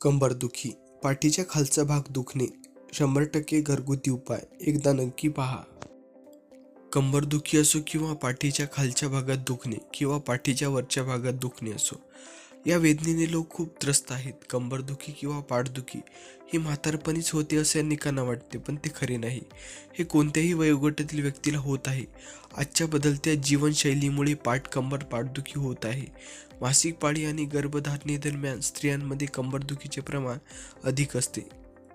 कंबरदुखी पाठीच्या खालचा भाग दुखणे. शंभर टक्के घरगुती उपाय. एकदा नक्की पहा. कंबरदुखी असो किंवा पाठीच्या खालच्या भागात दुखणे किंवा पाठीच्या वरच्या भागात दुखणे असो. या वेदनेने लोक खूप त्रस्त आहेत. कंबरदुखी किंवा पाठदुखी ही म्हातारपणीच होते असे अनेकांना वाटते पण ते खरे नाही. हे कोणत्याही वयोगटातील व्यक्तीला होत आहे. आजच्या बदलत्या जीवनशैलीमुळे पाठ कंबर पाठदुखी होत आहे. मासिक पाळी आणि गर्भधारणेदरम्यान स्त्रियांमध्ये कंबरदुखीचे प्रमाण अधिक असते.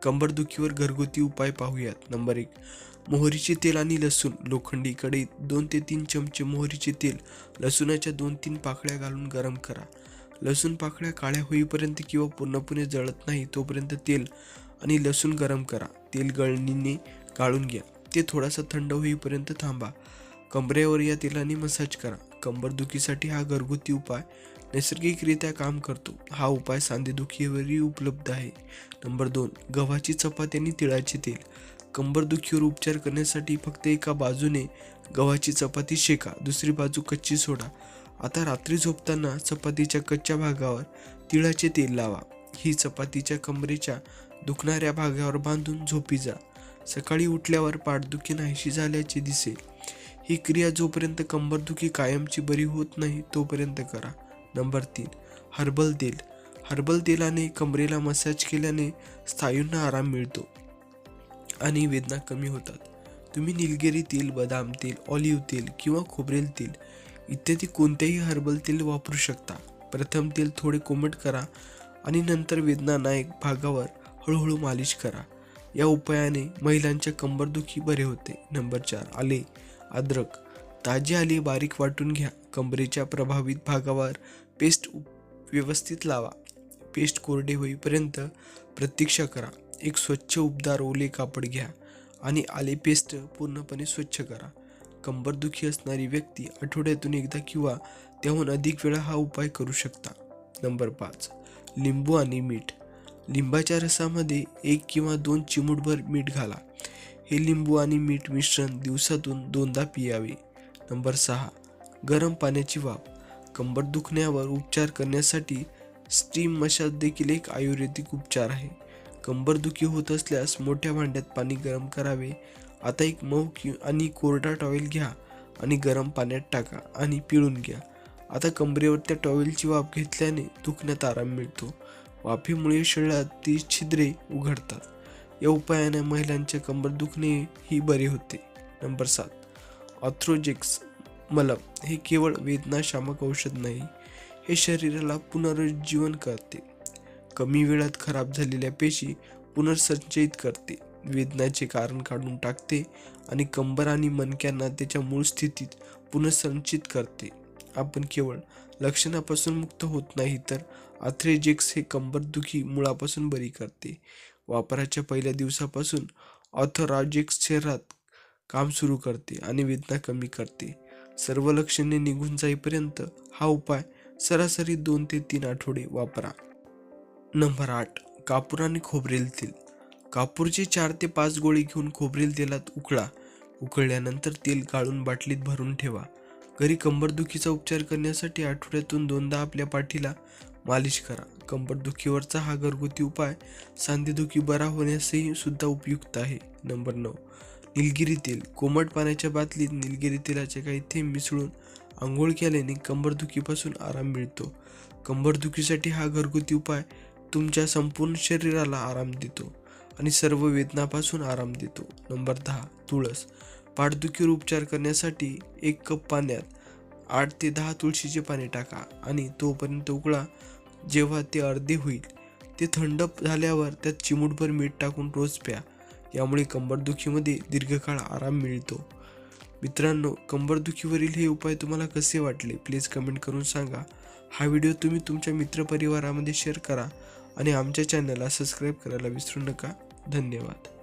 कंबरदुखीवर घरगुती उपाय पाहूयात. नंबर एक मोहरीचे तेल आणि लसूण. लोखंडी कढईत दोन ते तीन चमचे मोहरीचे तेल लसूणाच्या दोन तीन पाकळ्या घालून गरम करा. लसूण पाकळ्या काळ्या होईपर्यंत किंवा पूर्णपणे जळत नाही तोपर्यंत तेल आणि लसूण गरम करा. तेल गळणीने गाळून घ्या. ते थोडासा थंड होईपर्यंत थांबा. कंबरेवर या तेलाने मसाज करा. कंबरदुखीसाठी हा घरगुती उपाय. नैसर्गिकरित्या काम करतो. हा उपाय सांधेदुखीवरही उपलब्ध आहे. नंबर दोन गव्हाची चपाती आणि तिळाचे तेल. कंबरदुखीवर उपचार करण्यासाठी फक्त एका बाजूने गव्हाची चपाती शेका. दुसरी बाजू कच्ची सोडा. आता रात्री झोपताना चपातीच्या कच्च्या भागावर तिळाचे तेल लावा. ही चपातीच्या कमरेच्या दुखणाऱ्या भागावर बांधून झोपी जा. सकाळी उठल्यावर पाठदुखी नाहीशी झाल्याचे दिसेल. ही क्रिया जोपर्यंत कंबरदुखी कायमची बरी होत नाही तोपर्यंत करा. नंबर तीन हर्बल तेल. हर्बल तेलाने कमरेला मसाज केल्याने स्थायूंना आराम मिळतो आणि वेदना कमी होतात. तुम्ही निलगिरी तेल बदाम तेल ऑलिव्ह तेल किंवा खोबरेल तेल इत्यादी कोणतेही हर्बल तेल वापरू शकता. प्रथम तेल थोडे कोमट करा आणि नंतर वेदनानायक भागावर हळूहळू मालिश करा. या उपायाने महिलांच्या कंबरदुखी बरे होते. नंबर चार आले अद्रक. ताजे आले बारीक वाटून घ्या. कंबरेच्या प्रभावित भागावर पेस्ट उप- व्यवस्थित लावा. पेस्ट कोरडे होईपर्यंत प्रतीक्षा करा. एक स्वच्छ उबदार ओले कापड घ्या आणि आले पेस्ट पूर्णपणे स्वच्छ करा. कंबरदुखी असणारी व्यक्ती आठवड्यातून एकदा किंवा त्याहून अधिक वेळा हा उपाय करू शकता. नंबर पाच. लिंबू आणि मीठ. लिंबाच्या रसामध्ये एक किंवा दोन चिमूटभर मीठ घाला. हे लिंबू आणि मीठ मिश्रण दिवसातून दोनदा पियावे. नंबर सहा. गरम पाण्याची वाफ. कंबर दुखण्यावर उपचार करण्यासाठी स्टीम मशाज देखील एक आयुर्वेदिक उपचार आहे. कंबरदुखी होत असल्यास मोठ्या भांड्यात पाणी गरम करावे. आता एक मऊ कि आणि कोरडा टॉवेल घ्या आणि गरम पाण्यात टाका आणि पिळून घ्या. आता कमरेवर त्या टॉवेलची वाफ घेतल्याने दुखण्यात आराम मिळतो. वाफेमुळे ती छिद्रे उघडतात. या उपायाने महिलांच्या कंबर दुखणे ही बरे होते. नंबर सात. ऑथ्रोजेक्स मलम हे केवळ वेदनाशामक औषध नाही हे शरीराला पुनरुज्जीवन करते. कमी वेळात खराब झालेल्या पेशी पुनर्संचयित करते. वेदनाचे कारण काढून टाकते आणि कंबर आणि मणक्यांना त्याच्या मूळ स्थितीत पुनर्संचित करते. आपण केवळ लक्षणापासून मुक्त होत नाही तर आथ्रेजेक्स हे कंबरदुखी मुळापासून बरी करते. वापराच्या पहिल्या दिवसापासून ऑथोराजेक्स शरीरात काम सुरू करते आणि वेदना कमी करते. सर्व लक्षणे निघून जाईपर्यंत हा उपाय सरासरी दोन ते तीन आठवडे वापरा. नंबर आठ कापूर आणि खोबरेल तेल. कापूरचे चार ते पाच गोळी घेऊन खोबरेल तेलात उकळा. उकळल्यानंतर तेल काढून बाटलीत भरून ठेवा. घरी कंबरदुखीचा उपचार करण्यासाठी आठवड्यातून दोनदा आपल्या पाठीला मालिश करा. कंबरदुखीवरचा हा घरगुती उपाय सांधेदुखी बरा होण्यासही सुद्धा उपयुक्त आहे. नंबर नऊ. निलगिरी तेल. कोमट पाण्याच्या बाटलीत निलगिरी तेलाचे काही थेंब मिसळून आंघोळ केल्याने कंबरदुखीपासून आराम मिळतो. कंबरदुखीसाठी हा घरगुती उपाय तुमच्या संपूर्ण शरीराला आराम देतो. आणि सर्व वेदनापासून आराम देतो. नंबर दहा तुळस. पाठदुखीवर उपचार करण्यासाठी एक कप पाण्यात आठ ते दहा तुळशीचे पाणी टाका आणि तोपर्यंत उकळा. जेव्हा ते अर्धे होईल ते थंड झाल्यावर त्यात चिमूटभर मीठ टाकून रोज प्या. यामुळे कंबरदुखीमध्ये दीर्घकाळ आराम मिळतो. मित्रांनो कंबरदुखीवरील हे उपाय तुम्हाला कसे वाटले? प्लीज कमेंट करून सांगा. हा व्हिडिओ तुम्ही तुमच्या मित्रपरिवारामध्ये शेअर करा आणि आमच्या चॅनलला सबस्क्राईब करायला विसरू नका. धन्यवाद.